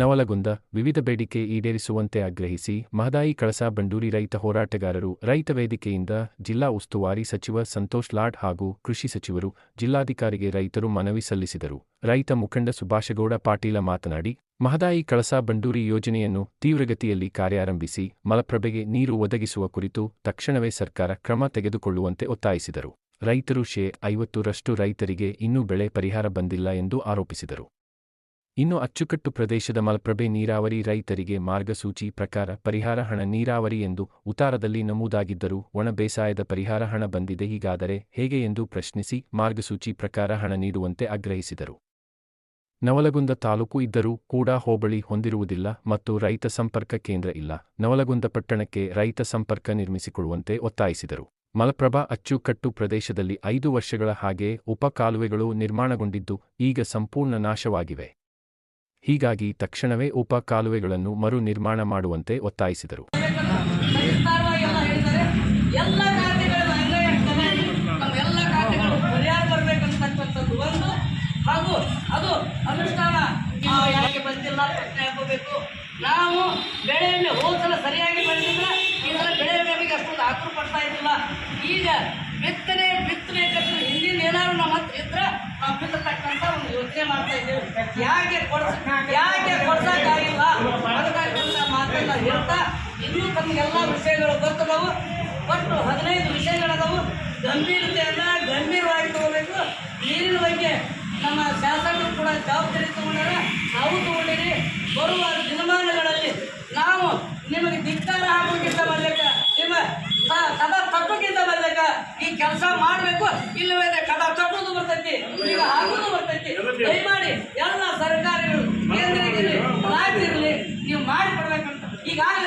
ನವಲಗುಂದ ವಿವಿಧ ಬೇಡಿಕೆ ಈಡೇರಿಸುವಂತೆ ಆಗ್ರಹಿಸಿ ಮಹದಾಯಿ ಕಳಸಾ ಬಂಡೂರಿ ರೈತ ಹೋರಾಟಗಾರರು, ರೈತ ವೇದಿಕೆಯಿಂದ ಜಿಲ್ಲಾ ಉಸ್ತುವಾರಿ ಸಚಿವ ಸಂತೋಷ್ ಲಾಡ್ ಹಾಗೂ ಕೃಷಿ ಸಚಿವರು, ಜಿಲ್ಲಾಧಿಕಾರಿಗೆ ರೈತರು ಮನವಿ ಸಲ್ಲಿಸಿದರು. ರೈತ ಮುಖಂಡ ಸುಭಾಷಗೌಡ ಪಾಟೀಲ ಮಾತನಾಡಿ, ಮಹದಾಯಿ ಕಳಸಾ ಬಂಡೂರಿ ಯೋಜನೆಯನ್ನು ತೀವ್ರಗತಿಯಲ್ಲಿ ಕಾರ್ಯಾರಂಭಿಸಿ ಮಲಪ್ರಭೆಗೆ ನೀರು ಒದಗಿಸುವ ಕುರಿತು ತಕ್ಷಣವೇ ಸರ್ಕಾರ ಕ್ರಮ ತೆಗೆದುಕೊಳ್ಳುವಂತೆ ಒತ್ತಾಯಿಸಿದರು. ರೈತರು ಶೇ ಐವತ್ತರಷ್ಟು ರೈತರಿಗೆ ಇನ್ನೂ ಬೆಳೆ ಪರಿಹಾರ ಬಂದಿಲ್ಲ ಎಂದು ಆರೋಪಿಸಿದರು. ಇನ್ನು ಅಚ್ಚುಕಟ್ಟು ಪ್ರದೇಶದ ಮಲಪ್ರಭೆ ನೀರಾವರಿ ರೈತರಿಗೆ ಮಾರ್ಗಸೂಚಿ ಪ್ರಕಾರ ಪರಿಹಾರ ಹಣ ನೀರಾವರಿ ಎಂದು ಉತ್ತಾರದಲ್ಲಿ ನಮೂದಾಗಿದ್ದರೂ ಒಣ ಬೇಸಾಯದ ಪರಿಹಾರ ಹಣ ಬಂದಿದೆ. ಹೀಗಾದರೆ ಹೇಗೆ ಎಂದು ಪ್ರಶ್ನಿಸಿ ಮಾರ್ಗಸೂಚಿ ಪ್ರಕಾರ ಹಣ ನೀಡುವಂತೆ ಆಗ್ರಹಿಸಿದರು. ನವಲಗುಂದ ತಾಲೂಕು ಇದ್ದರೂ ಕೂಡ ಹೋಬಳಿ ಹೊಂದಿರುವುದಿಲ್ಲ ಮತ್ತು ರೈತ ಸಂಪರ್ಕ ಕೇಂದ್ರ ಇಲ್ಲ. ನವಲಗುಂದ ಪಟ್ಟಣಕ್ಕೆ ರೈತ ಸಂಪರ್ಕ ನಿರ್ಮಿಸಿಕೊಳ್ಳುವಂತೆ ಒತ್ತಾಯಿಸಿದರು. ಮಲಪ್ರಭಾ ಅಚ್ಚುಕಟ್ಟು ಪ್ರದೇಶದಲ್ಲಿ ಐದು ವರ್ಷಗಳ ಹಾಗೆ ಉಪಕಾಲುವೆಗಳು ನಿರ್ಮಾಣಗೊಂಡಿದ್ದು ಈಗ ಸಂಪೂರ್ಣ ನಾಶವಾಗಿವೆ. ಹೀಗಾಗಿ ತಕ್ಷಣವೇ ಉಪ ಕಾಲುವೆಗಳನ್ನು ಮರು ನಿರ್ಮಾಣ ಮಾಡುವಂತೆ ಒತ್ತಾಯಿಸಿದರು. ಹಾಗೂ ನಾವು ಬೆಳೆಯನ್ನು ಹೋದ ಸರಿಯಾಗಿ ಸಲ ಬೆಳೆ ನಮಗೆ ಅಷ್ಟೊಂದು ಆಕ್ರು ಪಡ್ತಾ ಇದ್ದಿಲ್ಲ ಈಗ ಬಿತ್ತನೆ ಬಿತ್ತನೆ ಹಿಂದಿನ ಏನಾದ್ರು ನಮ್ಮ ಹತ್ರ ಇದ್ರೆ ಬಿತ್ತತಕ್ಕಂಥ ಒಂದು ಯೋಚನೆ ಮಾಡ್ತಾ ಇದ್ದೇವೆ. ಯಾಕೆ ಕೊಡ್ಸ ಯಾಕೆ ಕೊಡ್ಸಕ್ಕಾಗಿಲ್ಲ? ಅದಕ್ಕಾಗಿ ಒಂದು ಮಾತೆಲ್ಲ ಹೇಳ್ತಾ ಇನ್ನೂ ತಮಗೆಲ್ಲ ವಿಷಯಗಳು ಗೊತ್ತದವು. ಒಟ್ಟು ಹದಿನೈದು ವಿಷಯಗಳದವು. ಗಂಭೀರತೆಯನ್ನ ಗಂಭೀರವಾಗಿ ತಗೋಬೇಕು. ನೀರಿನ ಬಗ್ಗೆ ನಮ್ಮ ಶಾಸಕರು ಕೂಡ ಜವಾಬ್ದಾರಿ ತಗೊಂಡಾರ. ನಾವು ತಗೊಂಡಿರಿ. ಬರುವ ದಿನಮಾನಗಳಲ್ಲಿ ನಾವು ನಿಮಗೆ ಧಿಕ್ಕಾರ ಹಾಕೋಕ್ಕಿಂತ ಬರಲಿಕ್ಕ ನಿಮ್ಮ ಸದಾ ಬರಲಿಕ್ಕ ಈ ಕೆಲಸ ಮಾಡಬೇಕು ಇಲ್ಲವೇ ಕದ ತಟ್ಟೋದು ಬರ್ತೈತಿ, ಈಗ ಹಾಕೋದು ಬರ್ತೈತಿ. ದಯಮಾಡಿ ಎಲ್ಲ ಸರ್ಕಾರಗಳು ಕೇಂದ್ರ ಇರಲಿ ರಾಜ್ಯ ಇರಲಿ, ನೀವು ಮಾಡಿ ಕೊಡ್ಬೇಕಂತ ಈಗಾಗಲೇ